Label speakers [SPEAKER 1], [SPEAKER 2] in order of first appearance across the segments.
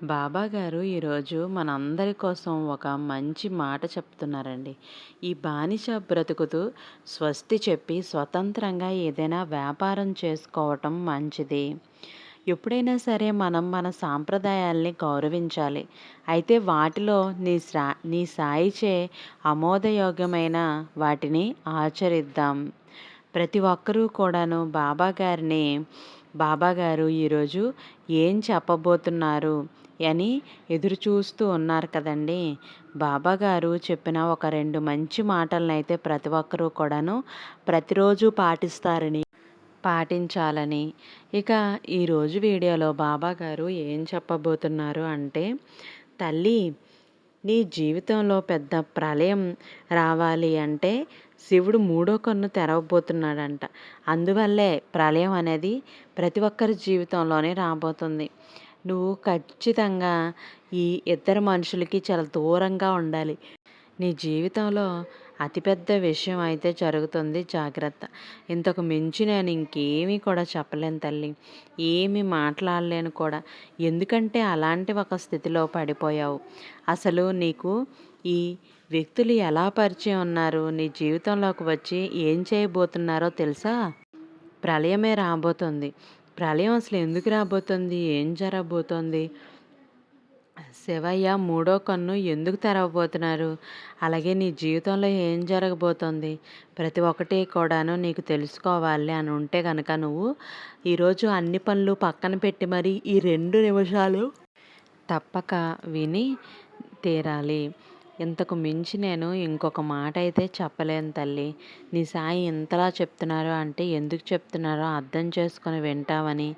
[SPEAKER 1] బాబా గారు ఈరోజు మనందరి కోసం ఒక మంచి మాట చెప్తున్నారండి. ఈ బానిస బ్రతుకుతూ స్వస్తి చెప్పి స్వతంత్రంగా ఏదైనా వ్యాపారం చేసుకోవటం మంచిది. ఎప్పుడైనా సరే మనం మన సాంప్రదాయాల్ని గౌరవించాలి. అయితే వాటిలో నీ సా నీ సాయిచే ఆమోదయోగ్యమైన వాటిని ఆచరిద్దాం. ప్రతి ఒక్కరూ కూడాను బాబా గారిని ఈరోజు ఏం చెప్పబోతున్నారు? అని ఎదురు చూస్తూ ఉన్నారు కదండి. బాబాగారు చెప్పిన ఒక రెండు మంచి మాటలనైతే అయితే ప్రతి ఒక్కరూ కూడాను ప్రతిరోజు పాటిస్తారని పాటించాలని. ఇక ఈరోజు వీడియోలో బాబాగారు ఏం చెప్పబోతున్నారు అంటే తల్లి నీ జీవితంలో పెద్ద ప్రళయం రావాలి అంటే శివుడు మూడో కన్ను తెరవబోతున్నాడంట. అందువల్లే ప్రళయం అనేది ప్రతి ఒక్కరి జీవితంలోనే రాబోతుంది. నువ్వు ఖచ్చితంగా ఈ ఇద్దరు మనుషులకి చాలా దూరంగా ఉండాలి. నీ జీవితంలో అతిపెద్ద విషయం అయితే జరుగుతుంది జాగ్రత్త. ఇంతకు మించి నేను ఇంకేమీ కూడా చెప్పలేను తల్లి. ఏమీ మాట్లాడలేను కూడా. ఎందుకంటే అలాంటి ఒక స్థితిలో పడిపోయావు. అసలు నీకు ఈ వ్యక్తులు ఎలా పరిచయం ఉన్నారు? నీ జీవితంలోకి వచ్చి ఏం చేయబోతున్నారో తెలుసా? ప్రళయమే రాబోతుంది. ప్రళయం అసలు ఎందుకు రాబోతుంది? ఏం జరగబోతోంది శివయ్య మూడో కన్ను ఎందుకు తెరవబోతున్నారు? అలాగే నీ జీవితంలో ఏం జరగబోతోంది? ప్రతి ఒక్కటి కూడాను నీకు తెలుసుకోవాలి అని ఉంటే కనుక నువ్వు ఈరోజు అన్ని పనులు పక్కన పెట్టి మరి ఈ రెండు నిమిషాలు తప్పక విని తీరాలి. ఇంతకు మించి నేను ఇంకొక మాట అయితే చెప్పలేను తల్లి. నీ సాయి ఇంతలా చెప్తున్నారు అంటే ఎందుకు చెప్తున్నారో అర్థం చేసుకొని వింటావని.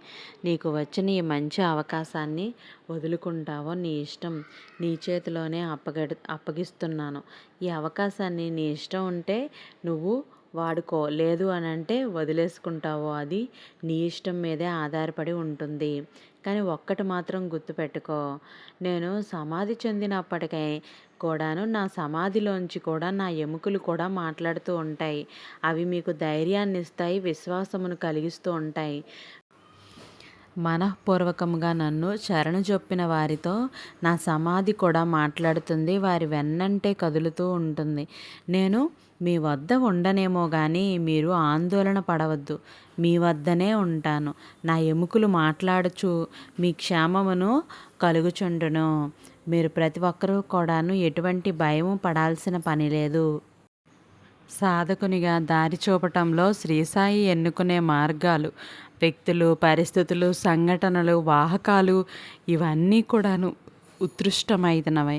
[SPEAKER 1] నీకు వచ్చిన ఈ మంచి అవకాశాన్ని వదులుకుంటావో నీ ఇష్టం. నీ చేతిలోనే అప్పగడి అప్పగిస్తున్నాను. ఈ అవకాశాన్ని నీ ఇష్టం ఉంటే నువ్వు వాడుకో. లేదు అని అంటే వదిలేసుకుంటావో అది నీ ఇష్టం మీదే ఆధారపడి ఉంటుంది. కానీ ఒక్కటి మాత్రం గుర్తుపెట్టుకో. నేను సమాధి చెందినప్పటికీ కూడాను నా సమాధిలోంచి కూడా నా ఎముకలు కూడా మాట్లాడుతూ ఉంటాయి. అవి మీకు ధైర్యాన్ని ఇస్తాయి విశ్వాసమును కలిగిస్తూ ఉంటాయి. మనఃపూర్వకంగా నన్ను చొప్పిన వారితో నా సమాధి కూడా మాట్లాడుతుంది. వారి వెన్నంటే కదులుతూ ఉంటుంది. నేను మీ వద్ద ఉండనేమో కానీ మీరు ఆందోళన పడవద్దు. మీ వద్దనే ఉంటాను. నా ఎముకలు మాట్లాడుచు మీ క్షేమమును కలుగుచుండును. మీరు ప్రతి ఒక్కరూ కూడాను ఎటువంటి భయం పడాల్సిన పని లేదు. సాధకునిగా దారి చూపటంలో శ్రీసాయి ఎన్నుకునే మార్గాలు వ్యక్తులు పరిస్థితులు సంఘటనలు వాహకాలు ఇవన్నీ కూడాను ఉత్కృష్టమైనవి.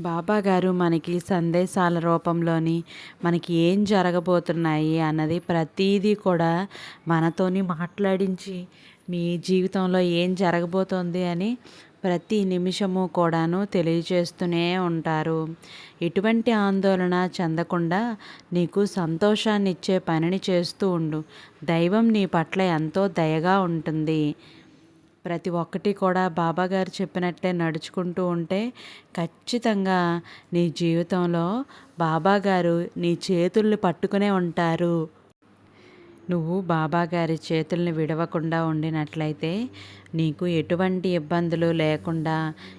[SPEAKER 1] బాబా గారు మనకి సందేశాల రూపంలోని మనకి ఏం జరగబోతున్నాయి అన్నది ప్రతీదీ కూడా మనతోని మాట్లాడించి మీ జీవితంలో ఏం జరగబోతోంది అని ప్రతి నిమిషము కూడాను తెలియజేస్తూనే ఉంటారు. ఎటువంటి ఆందోళన చెందకుండా నీకు సంతోషాన్ని ఇచ్చే పనిని చేస్తూ ఉండు. దైవం నీ పట్ల ఎంతో దయగా ఉంటుంది. ప్రతి ఒక్కటి కూడా బాబాగారు చెప్పినట్లే నడుచుకుంటూ ఉంటే ఖచ్చితంగా నీ జీవితంలో బాబాగారు నీ చేతుల్ని పట్టుకునే ఉంటారు. నువ్వు బాబాగారి చేతుల్ని విడవకుండా ఉండినట్లయితే నీకు ఎటువంటి ఇబ్బందులు లేకుండా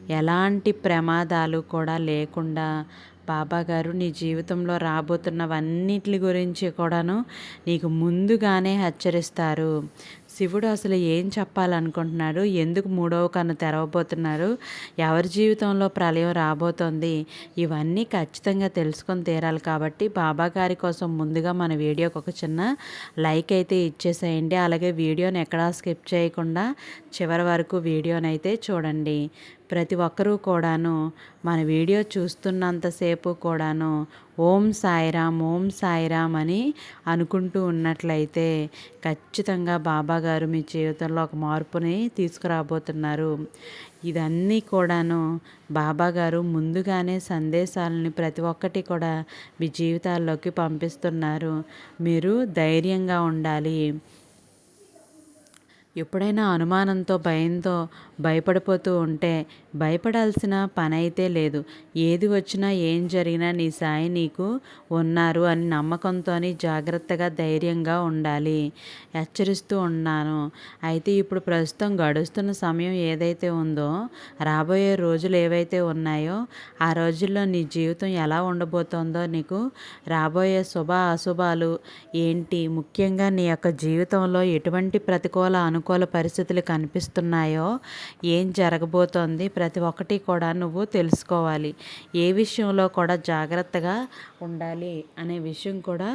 [SPEAKER 1] ఎలాంటి ప్రమాదాలు కూడా లేకుండా బాబాగారు నీ జీవితంలో రాబోతున్నవన్నిటి గురించి కూడాను నీకు ముందుగానే హెచ్చరిస్తారు. శివుడు అసలు ఏం చెప్పాలనుకుంటున్నాడు? ఎందుకు మూడవ కన్ను తెరవబోతున్నారు? ఎవరి జీవితంలో ప్రళయం రాబోతోంది? ఇవన్నీ ఖచ్చితంగా తెలుసుకొని తీరాలి కాబట్టి బాబా గారి కోసం ముందుగా మన వీడియోకి ఒక చిన్న లైక్ అయితే ఇచ్చేసేయండి. అలాగే వీడియోని ఎక్కడా స్కిప్ చేయకుండా చివరి వరకు వీడియోనైతే చూడండి. ప్రతి ఒక్కరూ కూడాను మన వీడియో చూస్తున్నంతసేపు కూడాను ఓం సాయిరామ్ ఓం సాయిరామ్ అని అనుకుంటూ ఉన్నట్లయితే ఖచ్చితంగా బాబా గారు మీ జీవితంలో ఒక మార్పుని తీసుకురాబోతున్నారు. ఇదన్నీ కూడాను బాబా గారు ముందుగానే సందేశాలని ప్రతి ఒక్కటి కూడా మీ జీవితాల్లోకి పంపిస్తున్నారు. మీరు ధైర్యంగా ఉండాలి. ఎప్పుడైనా అనుమానంతో భయంతో భయపడిపోతూ ఉంటే భయపడాల్సిన పని అయితే లేదు. ఏది వచ్చినా ఏం జరిగినా నీ సాయి నీకు ఉన్నారు అని నమ్మకంతో జాగ్రత్తగా ధైర్యంగా ఉండాలి. హెచ్చరిస్తూ ఉన్నాను. అయితే ఇప్పుడు ప్రస్తుతం గడుస్తున్న సమయం ఏదైతే ఉందో రాబోయే రోజులు ఏవైతే ఉన్నాయో ఆ రోజుల్లో నీ జీవితం ఎలా ఉండబోతోందో నీకు రాబోయే శుభ అశుభాలు ఏంటి? ముఖ్యంగా నీ యొక్క జీవితంలో ఎటువంటి ప్రతికూల అనుకూల పరిస్థితులు కనిపిస్తున్నాయో ఏం జరగబోతోంది ప్రతి ఒక్కటి కూడా నువ్వు తెలుసుకోవాలి. ఏ విషయంలో కూడా జాగ్రత్తగా ఉండాలి అనే విషయం కూడా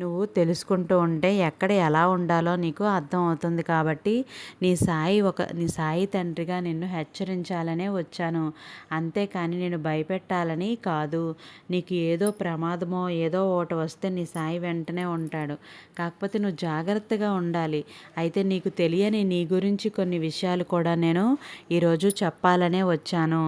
[SPEAKER 1] నువ్వు తెలుసుకుంటూ ఉంటే ఎక్కడ ఎలా ఉండాలో నీకు అర్థం అవుతుంది కాబట్టి నీ సాయి ఒక నీ సాయి తండ్రిగా నిన్ను హెచ్చరించాలనే వచ్చాను. అంతేకాని నేను భయపెట్టాలని కాదు. నీకు ఏదో ప్రమాదమో ఏదో ఒకటి వస్తే నీ సాయి వెంటనే ఉంటాడు. కాకపోతే నువ్వు జాగ్రత్తగా ఉండాలి. అయితే నీకు తెలియని నీ గురించి కొన్ని విషయాలు కూడా నేను ఈరోజు చెప్పాలనే వచ్చాను.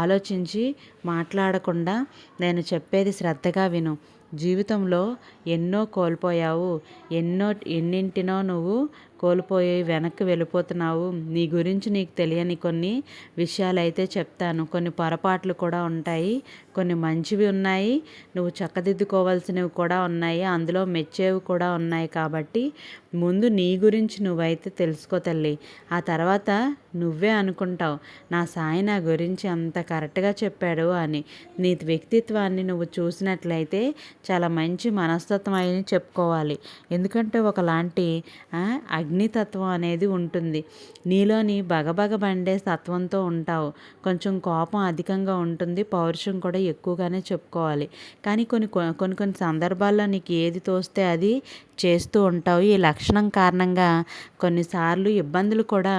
[SPEAKER 1] ఆలోచించి మాట్లాడకుండా నేను చెప్పేది శ్రద్ధగా విను. జీవితంలో ఎన్నో కోల్పోయావు ఎన్నో ఎన్నింటినో నువ్వు కోల్పోయి వెనక్కి వెళ్ళిపోతున్నావు. నీ గురించి నీకు తెలియని కొన్ని విషయాలు అయితే చెప్తాను. కొన్ని పొరపాట్లు కూడా ఉంటాయి. కొన్ని మంచివి ఉన్నాయి. నువ్వు చక్కదిద్దుకోవాల్సినవి కూడా ఉన్నాయి. అందులో మెచ్చేవి కూడా ఉన్నాయి కాబట్టి ముందు నీ గురించి నువ్వైతే తెలుసుకో తల్లి. ఆ తర్వాత నువ్వే అనుకుంటావు. నా సాయి నా గురించి అంత కరెక్ట్గా చెప్పాడు అని. నీ వ్యక్తిత్వాన్ని నువ్వు చూసినట్లయితే చాలా మంచి మనస్తత్వం అని చెప్పుకోవాలి. ఎందుకంటే ఒకలాంటి అగ్నితత్వం అనేది ఉంటుంది. నీలోని బగబగ బండే తత్వంతో ఉంటావు. కొంచెం కోపం అధికంగా ఉంటుంది. పౌరుషం కూడా ఎక్కువగానే చెప్పుకోవాలి. కానీ కొన్ని కొన్ని కొన్ని సందర్భాల్లో నీకు ఏది తోస్తే అది చేస్తూ ఉంటావు. ఈ లక్షణం కారణంగా కొన్నిసార్లు ఇబ్బందులు కూడా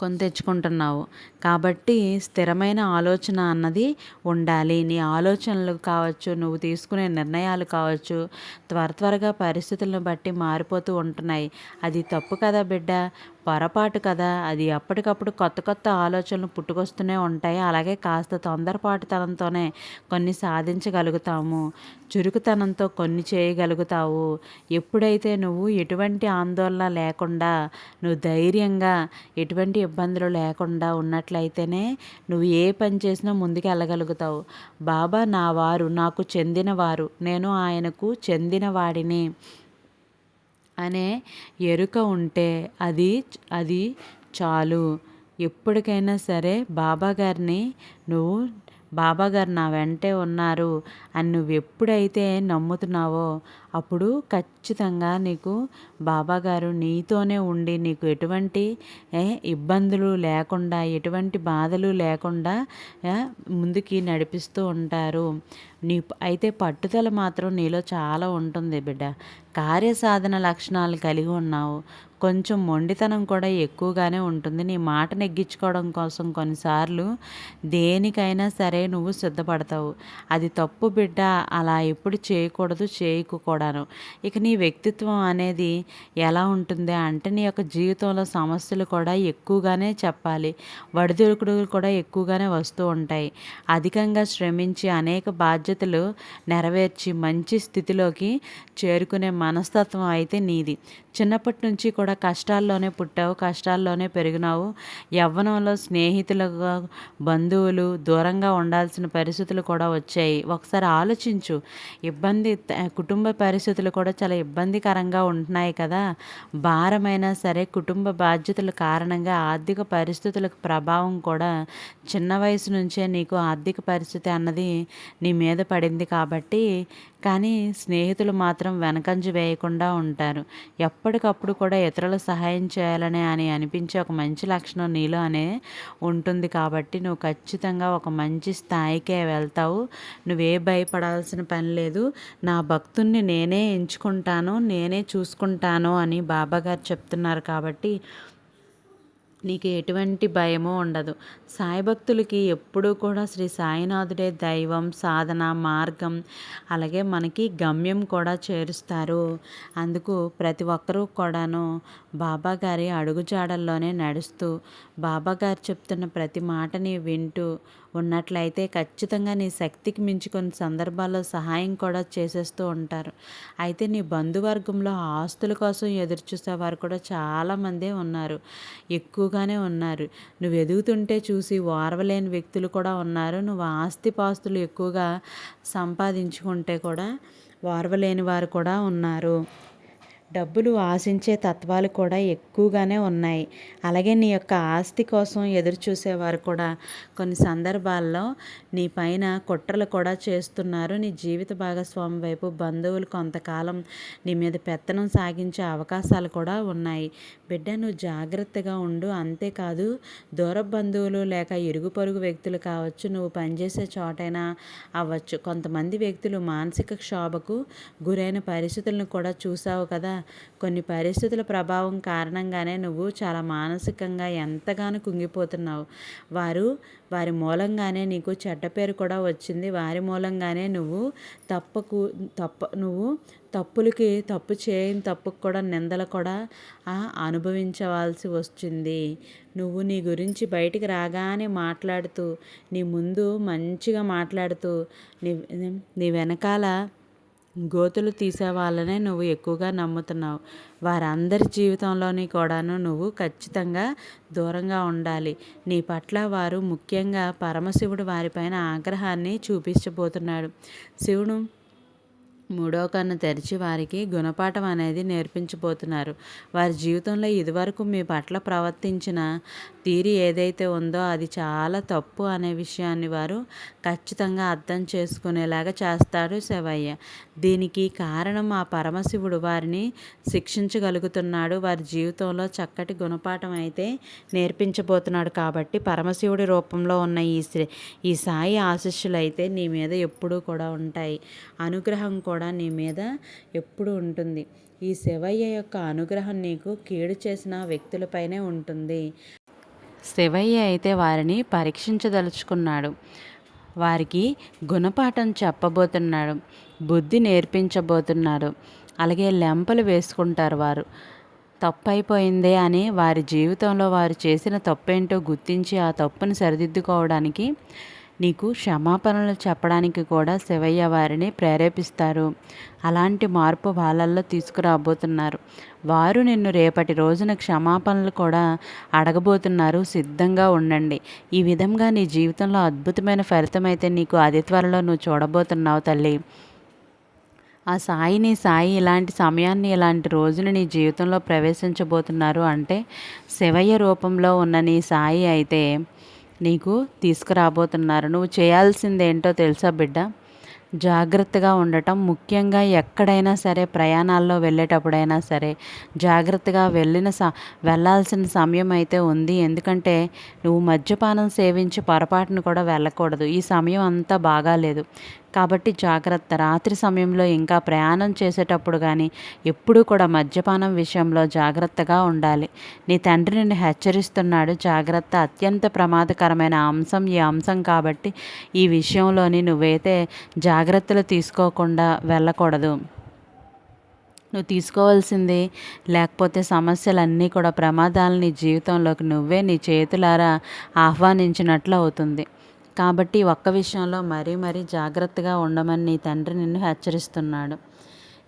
[SPEAKER 1] కొని తెచ్చుకుంటున్నావు. కాబట్టి స్థిరమైన ఆలోచన అన్నది ఉండాలి. నీ ఆలోచనలు కావచ్చు నువ్వు తీసుకునే నిర్ణయాలు కావచ్చు త్వర త్వరగా పరిస్థితులను బట్టి మారిపోతూ ఉంటున్నాయి. అది తప్పు కదా బిడ్డ? పొరపాటు కదా. అది అప్పటికప్పుడు కొత్త కొత్త ఆలోచనలు పుట్టుకొస్తూనే ఉంటాయి. అలాగే కాస్త తొందరపాటుతనంతోనే కొన్ని సాధించగలుగుతాము. చురుకుతనంతో కొన్ని చేయగలుగుతావు. ఎప్పుడైతే నువ్వు ఎటువంటి ఆందోళన లేకుండా నువ్వు ధైర్యంగా ఎటువంటి ఇబ్బందులు లేకుండా ఉన్నట్లయితేనే నువ్వు ఏ పని చేసినా ముందుకు వెళ్ళగలుగుతావు బాబా నా వారు నాకు చెందినవారు. నేను ఆయనకు చెందిన వాడిని అనే ఎరుక ఉంటే అది అది చాలు. ఎప్పటికైనా సరే బాబాగారిని నువ్వు బాబాగారు నా వెంటే ఉన్నారు అని నువ్వు ఎప్పుడైతే నమ్ముతున్నావో అప్పుడు ఖచ్చితంగా నీకు బాబాగారు నీతోనే ఉండి నీకు ఎటువంటి ఇబ్బందులు లేకుండా ఎటువంటి బాధలు లేకుండా ముందుకి నడిపిస్తూ ఉంటారు. నీ అయితే పట్టుదల మాత్రం నీలో చాలా ఉంటుంది బిడ్డ. కార్యసాధన లక్షణాలు కలిగి ఉన్నావు. కొంచెం మొండితనం కూడా ఎక్కువగానే ఉంటుంది. నీ మాట నెగ్గించుకోవడం కోసం కొన్నిసార్లు దేనికైనా సరే నువ్వు సిద్ధపడతావు. అది తప్పు బిడ్డ అలా ఎప్పుడు చేయకూడదు చేయకు కూడాను ఇక నీ వ్యక్తిత్వం అనేది ఎలా ఉంటుంది అంటే నీ యొక్క జీవితంలో సమస్యలు కూడా ఎక్కువగానే చెప్పాలి. వడిదుడుకుడు కూడా ఎక్కువగానే వస్తూ ఉంటాయి. అధికంగా శ్రమించి అనేక బాధ్యతలు నెరవేర్చి మంచి స్థితిలోకి చేరుకునే మనస్తత్వం అయితే నీది. చిన్నప్పటి నుంచి కూడా కష్టాల్లోనే పుట్టావు కష్టాల్లోనే పెరిగినావు. యవ్వనంలో స్నేహితులుగా బంధువులు దూరంగా ఉండాల్సిన పరిస్థితులు కూడా వచ్చాయి. ఒకసారి ఆలోచించు. ఇబ్బంది కుటుంబ పరిస్థితులు కూడా చాలా ఇబ్బందికరంగా ఉంటున్నాయి కదా. భారమైనా సరే కుటుంబ బాధ్యతల కారణంగా ఆర్థిక పరిస్థితులకు ప్రభావం కూడా చిన్న వయసు నుంచే నీకు ఆర్థిక పరిస్థితి అన్నది నీ మీద పడింది కాబట్టి కానీ స్నేహితులు మాత్రం వెనకంజ వేయకుండా ఉంటారు. ఎప్పటికప్పుడు కూడా ఇతరుల సహాయం చేయాలని అని అనిపించే ఒక మంచి లక్షణం నీలో అనే ఉంటుంది కాబట్టి నువ్వు ఖచ్చితంగా ఒక మంచి స్థాయికే వెళ్తావు. నువ్వే భయపడాల్సిన పని లేదు. నా భక్తుణ్ణి నేనే ఎంచుకుంటాను నేనే చూసుకుంటాను అని బాబాగారు చెప్తున్నారు కాబట్టి నీకు ఎటువంటి భయము ఉండదు. సాయి భక్తులకి ఎప్పుడూ కూడా శ్రీ సాయినాథుడే దైవం సాధన మార్గం అలాగే మనకి గమ్యం కూడా చేరుస్తారు. అందుకు ప్రతి ఒక్కరూ కూడాను బాబాగారి అడుగుజాడల్లోనే నడుస్తూ బాబాగారు చెప్తున్న ప్రతి మాటని వింటూ ఉన్నట్లయితే ఖచ్చితంగా నీ శక్తికి మించి కొన్ని సందర్భాల్లో సహాయం కూడా చేసేస్తూ ఉంటారు. అయితే నీ బంధువర్గంలో ఆస్తుల కోసం ఎదురు చూసేవారు కూడా చాలామందే ఉన్నారు. ఎక్కువ ఎక్కువగానే ఉన్నారు. నువ్వు ఎదుగుతుంటే చూసి ఓర్వలేని వ్యక్తులు కూడా ఉన్నారు. నువ్వు ఆస్తిపాస్తులు ఎక్కువగా సంపాదించుకుంటే కూడా ఓర్వలేని వారు కూడా ఉన్నారు. డబ్బులు ఆశించే తత్వాలు కూడా ఎక్కువగానే ఉన్నాయి. అలాగే నీ యొక్క ఆస్తి కోసం ఎదురు చూసేవారు కూడా కొన్ని సందర్భాల్లో నీ పైన కుట్రలు కూడా చేస్తున్నారు. నీ జీవిత భాగస్వామి వైపు బంధువులు కొంతకాలం నీ మీద పెత్తనం సాగించే అవకాశాలు కూడా ఉన్నాయి. బిడ్డ నువ్వు జాగ్రత్తగా ఉండు. అంతేకాదు దూర బంధువులు లేక ఇరుగు పొరుగు వ్యక్తులు కావచ్చు నువ్వు పనిచేసే చోటైనా అవ్వచ్చు. కొంతమంది వ్యక్తులు మానసిక క్షోభకు గురైన పరిస్థితులను కూడా చూసావు కదా. కొన్ని పరిస్థితుల ప్రభావం కారణంగానే నువ్వు చాలా మానసికంగా ఎంతగానో కుంగిపోతున్నావు. వారు వారి మూలంగానే నీకు చెడ్డ పేరు కూడా వచ్చింది. వారి మూలంగానే నువ్వు తప్పకు తప్ప నువ్వు తప్పులకి తప్పు చేయని తప్పుకు కూడా నిందలు కూడా అనుభవించవలసి వచ్చింది. నువ్వు నీ గురించి బయటికి రాగానే మాట్లాడుతూ నీ ముందు మంచిగా మాట్లాడుతూ నీ నీ వెనకాల గోతులు తీసే వాళ్ళనే నువ్వు ఎక్కువగా నమ్ముతున్నావు. వారందరి జీవితంలోని కూడాను నువ్వు ఖచ్చితంగా దూరంగా ఉండాలి. నీ పట్ల వారు ముఖ్యంగా పరమశివుడు వారిపైన ఆగ్రహాన్ని చూపించబోతున్నాడు. శివుడు మూడో కన్ను తెరిచి వారికి గుణపాఠం అనేది నేర్పించబోతున్నారు. వారి జీవితంలో ఇదివరకు మీ పట్ల ప్రవర్తించిన తీరి ఏదైతే ఉందో అది చాలా తప్పు అనే విషయాన్ని వారు ఖచ్చితంగా అర్థం చేసుకునేలాగా చేస్తాడు శివయ్య. దీనికి కారణం ఆ పరమశివుడు వారిని శిక్షించగలుగుతున్నాడు. వారి జీవితంలో చక్కటి గుణపాఠం అయితే నేర్పించబోతున్నాడు కాబట్టి పరమశివుడి రూపంలో ఉన్న ఈ ఈ సాయి ఆశిష్యులు అయితే నీ మీద ఎప్పుడూ కూడా ఉంటాయి. అనుగ్రహం కూడా నీ మీద ఎప్పుడు ఉంటుంది. ఈ శివయ్య యొక్క అనుగ్రహం నీకు కీడు చేసిన వ్యక్తులపైనే ఉంటుంది. శివయ్య అయితే వారిని పరీక్షించదలుచుకున్నాడు. వారికి గుణపాఠం చెప్పబోతున్నాడు. బుద్ధి నేర్పించబోతున్నాడు. అలాగే లెంపలు వేసుకుంటారు వారు. తప్పైపోయిందే అని వారి జీవితంలో వారు చేసిన తప్పేంటో గుర్తించి ఆ తప్పును సరిదిద్దుకోవడానికి నీకు క్షమాపణలు చెప్పడానికి కూడా శివయ్య వారిని ప్రేరేపిస్తారు. అలాంటి మార్పు వాళ్ళల్లో తీసుకురాబోతున్నారు. వారు నిన్ను రేపటి రోజున క్షమాపణలు కూడా అడగబోతున్నారు. సిద్ధంగా ఉండండి. ఈ విధంగా నీ జీవితంలో అద్భుతమైన ఫలితం అయితే నీకు అతి త్వరలో నువ్వు చూడబోతున్నావు తల్లి. ఆ సాయిని సాయి ఇలాంటి సమయాన్ని ఇలాంటి రోజుని నీ జీవితంలో ప్రవేశించబోతున్నారు అంటే శివయ్య రూపంలో ఉన్న నీ సాయి అయితే నీకు తీసుకురాబోతున్నారు. నువ్వు చేయాల్సిందేంటో తెలుసా బిడ్డ? జాగ్రత్తగా ఉండటం. ముఖ్యంగా ఎక్కడైనా సరే ప్రయాణాల్లో వెళ్ళేటప్పుడైనా సరే జాగ్రత్తగా వెళ్ళిన స వెళ్ళాల్సిన సమయం అయితే ఉంది. ఎందుకంటే నువ్వు మద్యపానం సేవించి పొరపాటును కూడా వెళ్ళకూడదు. ఈ సమయం అంతా బాగాలేదు. కాబట్టి జాగ్రత్త. రాత్రి సమయంలో ఇంకా ప్రయాణం చేసేటప్పుడు కానీ ఎప్పుడూ కూడా మద్యపానం విషయంలో జాగ్రత్తగా ఉండాలి. నీ తండ్రి నిన్ను హెచ్చరిస్తున్నాడు. జాగ్రత్త అత్యంత ప్రమాదకరమైన అంశం ఈ అంశం కాబట్టి ఈ విషయంలోని నువ్వైతే జాగ్రత్తలు తీసుకోకుండా వెళ్ళకూడదు. నువ్వు తీసుకోవాల్సింది లేకపోతే సమస్యలన్నీ కూడా ప్రమాదాలని జీవితంలోకి నువ్వే నీ చేతులారా ఆహ్వానించినట్లు అవుతుంది. కాబట్టి ఒక్క విషయంలో మరీ మరీ జాగ్రత్తగా ఉండమని నీ తండ్రి నిన్ను హెచ్చరిస్తున్నాడు.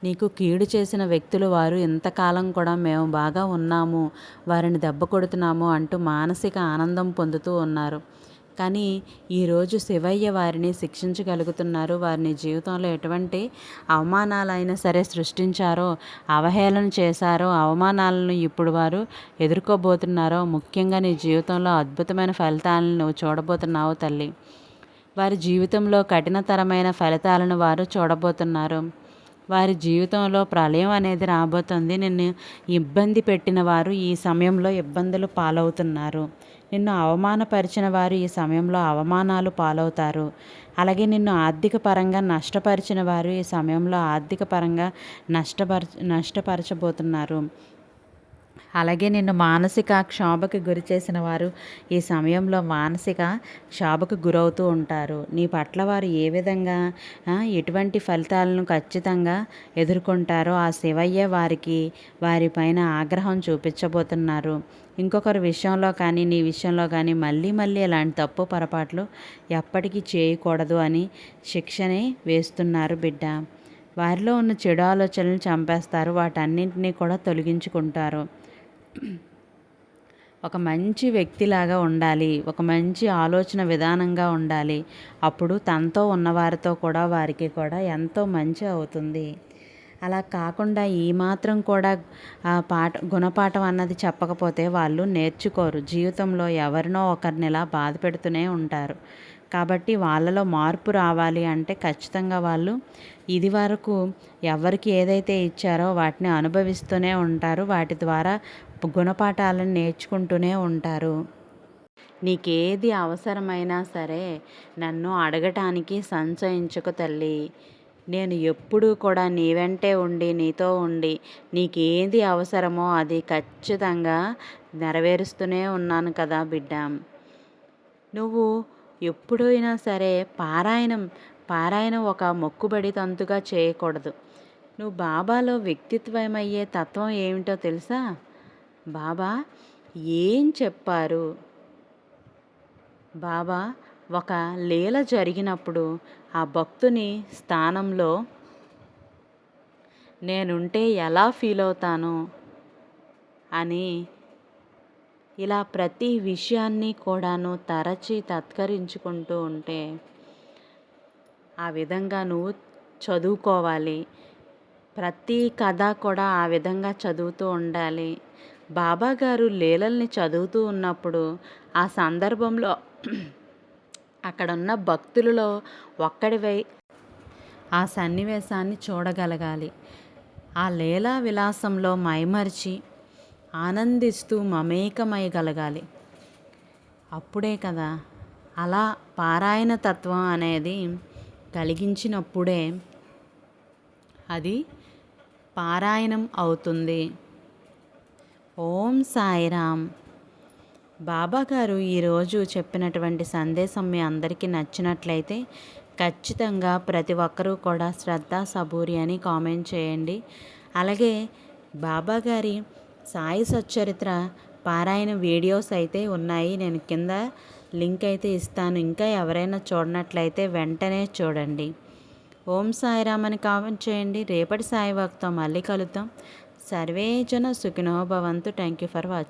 [SPEAKER 1] నీకు కీడు చేసిన వ్యక్తులు వారు ఇంతకాలం కూడా మేము బాగా ఉన్నాము వారిని దెబ్బ కొడుతున్నాము అంటూ మానసిక ఆనందం పొందుతూ ఉన్నారు. కానీ ఈరోజు శివయ్య వారిని శిక్షించగలుగుతున్నారు. వారిని జీవితంలో ఎటువంటి అవమానాలైనా సరే సృష్టించారో అవహేళన చేశారో అవమానాలను ఇప్పుడు వారు ఎదుర్కోబోతున్నారో ముఖ్యంగా నీ జీవితంలో అద్భుతమైన ఫలితాలను నువ్వు చూడబోతున్నావు తల్లి. వారి జీవితంలో కఠినతరమైన ఫలితాలను వారు చూడబోతున్నారు. వారి జీవితంలో ప్రళయం అనేది రాబోతుంది. నిన్ను ఇబ్బంది పెట్టిన వారు ఈ సమయంలో ఇబ్బందులు పాలవుతున్నారు. నిన్ను అవమానపరిచిన వారు ఈ సమయంలో అవమానాలు పాలవుతారు. అలాగే నిన్ను ఆర్థిక పరంగా నష్టపరిచిన వారు ఈ సమయంలో ఆర్థిక పరంగా నష్టపరచ నష్టపరచబోతున్నారు. అలాగే నిన్ను మానసిక క్షోభకి గురి చేసిన వారు ఈ సమయంలో మానసిక క్షోభకు గురవుతూ ఉంటారు. నీ పట్ల వారు ఏ విధంగా ఎటువంటి ఫలితాలను ఖచ్చితంగా ఎదుర్కొంటారో ఆ శివయ్య వారికి వారిపైన ఆగ్రహం చూపించబోతున్నారు. ఇంకొకరి విషయంలో కానీ నీ విషయంలో కానీ మళ్ళీ మళ్ళీ ఇలాంటి తప్పు పొరపాట్లు ఎప్పటికీ చేయకూడదు అని శిక్షనే వేస్తున్నారు బిడ్డ. వారిలో ఉన్న చెడు ఆలోచనలు చంపేస్తారు. వాటన్నింటినీ కూడా తొలగించుకుంటారు. ఒక మంచి వ్యక్తిలాగా ఉండాలి ఒక మంచి ఆలోచన విధానంగా ఉండాలి. అప్పుడు తనతో ఉన్నవారితో కూడా వారికి కూడా ఎంతో మంచి అవుతుంది. అలా కాకుండా ఈ మాత్రం కూడా ఆ పాట గుణపాఠం అన్నది చెప్పకపోతే వాళ్ళు నేర్చుకోరు. జీవితంలో ఎవరినో ఒకరిని ఇలా బాధ పెడుతూనే ఉంటారు. కాబట్టి వాళ్ళలో మార్పు రావాలి అంటే ఖచ్చితంగా వాళ్ళు ఇది వరకు ఎవరికి ఏదైతే ఇచ్చారో వాటిని అనుభవిస్తూనే ఉంటారు. వాటి ద్వారా గుణపాఠాలను నేర్చుకుంటూనే ఉంటారు. నీకేది అవసరమైనా సరే నన్ను అడగటానికి సంచయించుకు తల్లి. నేను ఎప్పుడూ కూడా నీ వెంటే ఉండి నీతో ఉండి నీకేది అవసరమో అది ఖచ్చితంగా నెరవేరుస్తూనే ఉన్నాను కదా బిడ్డ. నువ్వు ఎప్పుడైనా సరే పారాయణం పారాయణం ఒక మొక్కుబడి తంతుగా చేయకూడదు. నువ్వు బాబాలో వ్యక్తిత్వమయ్యే తత్వం ఏమిటో తెలుసా? బాబా ఏం చెప్పారు? బాబా ఒక లీల జరిగినప్పుడు ఆ భక్తుని స్థానంలో నేనుంటే ఎలా ఫీల్ అవుతాను? అని ఇలా ప్రతి విషయాన్ని కూడాను తరచి తత్కరించుకుంటూ ఉంటే ఆ విధంగా నువ్వు చదువుకోవాలి. ప్రతి కథ కూడా ఆ విధంగా చదువుతూ ఉండాలి. బాబా గారు లీలల్ని చదువుతూ ఉన్నప్పుడు ఆ సందర్భంలో అక్కడున్న భక్తులలో ఒక్కడివై ఆ సన్నివేశాన్ని చూడగలగాలి. ఆ లీలా విలాసంలో మైమరిచి ఆనందిస్తూ మమేకమయగలగాలి అప్పుడే కదా అలా పారాయణ తత్వం అనేది కలిగించినప్పుడే అది పారాయణం అవుతుంది. ఓం సాయిరామ్. బాబాగారు ఈరోజు చెప్పినటువంటి సందేశం మీ అందరికీ నచ్చినట్లయితే ఖచ్చితంగా ప్రతి ఒక్కరూ కూడా శ్రద్ధ సబూరి అని కామెంట్ చేయండి. అలాగే బాబాగారి సాయి సచ్చరిత్ర పారాయణ వీడియోస్ అయితే ఉన్నాయి. నేను కింద లింక్ అయితే ఇస్తాను. ఇంకా ఎవరైనా చూడనట్లయితే వెంటనే చూడండి. ఓం సాయిరామ్ అని కామెంట్ చేయండి. రేపటి సాయి భక్తం మళ్ళీ కలుద్దాం. సర్వే జన సుఖినో భవంతు. Thank you for watching